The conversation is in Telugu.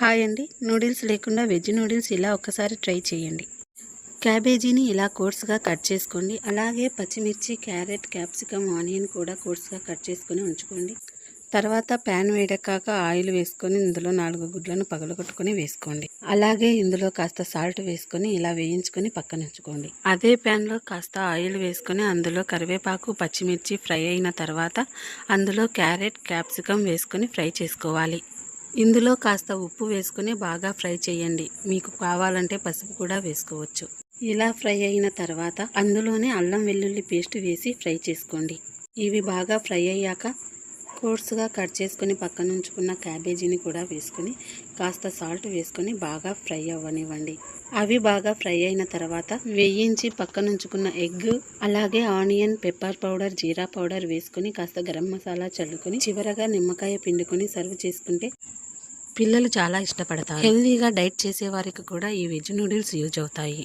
హాయ్ అండి. నూడిల్స్ లేకుండా వెజ్ నూడిల్స్ ఇలా ఒక్కసారి ట్రై చేయండి. క్యాబేజీని ఇలా కోర్స్గా కట్ చేసుకోండి. అలాగే పచ్చిమిర్చి క్యారెట్ క్యాప్సికమ్ ఆనియన్ కూడా కోర్స్గా కట్ చేసుకొని ఉంచుకోండి. తర్వాత ప్యాన్ వేడెక్కాక ఆయిల్ వేసుకొని ఇందులో నాలుగు గుడ్లను పగలగొట్టుకొని వేసుకోండి. అలాగే ఇందులో కాస్త సాల్ట్ వేసుకొని ఇలా వేయించుకొని పక్కన ఉంచుకోండి. అదే ప్యాన్లో కాస్త ఆయిల్ వేసుకొని అందులో కరివేపాకు పచ్చిమిర్చి ఫ్రై అయిన తర్వాత అందులో క్యారెట్ క్యాప్సికమ్ వేసుకొని ఫ్రై చేసుకోవాలి. ఇందులో కాస్త ఉప్పు వేసుకుని బాగా ఫ్రై చేయండి. మీకు కావాలంటే పసుపు కూడా వేసుకోవచ్చు. ఇలా ఫ్రై అయిన తర్వాత అందులోనే అల్లం వెల్లుల్లి పేస్ట్ వేసి ఫ్రై చేసుకోండి. ఇవి బాగా ఫ్రై అయ్యాక కోర్సుగా కట్ చేసుకుని పక్కన ఉంచుకున్న క్యాబేజీని కూడా వేసుకుని కాస్త సాల్ట్ వేసుకొని బాగా ఫ్రై అవ్వనివ్వండి. అవి బాగా ఫ్రై అయిన తర్వాత వేయించి పక్కన ఉంచుకున్న ఎగ్ అలాగే ఆనియన్ పెప్పర్ పౌడర్ జీరా పౌడర్ వేసుకొని కాస్త గరం మసాలా చల్లుకొని చివరగా నిమ్మకాయ పిండుకొని సర్వ్ చేసుకుంటే పిల్లలు చాలా ఇష్టపడతారు. హెల్దీగా డైట్ చేసే వారికి కూడా ఈ వెజ్ నూడిల్స్ యూజ్ అవుతాయి.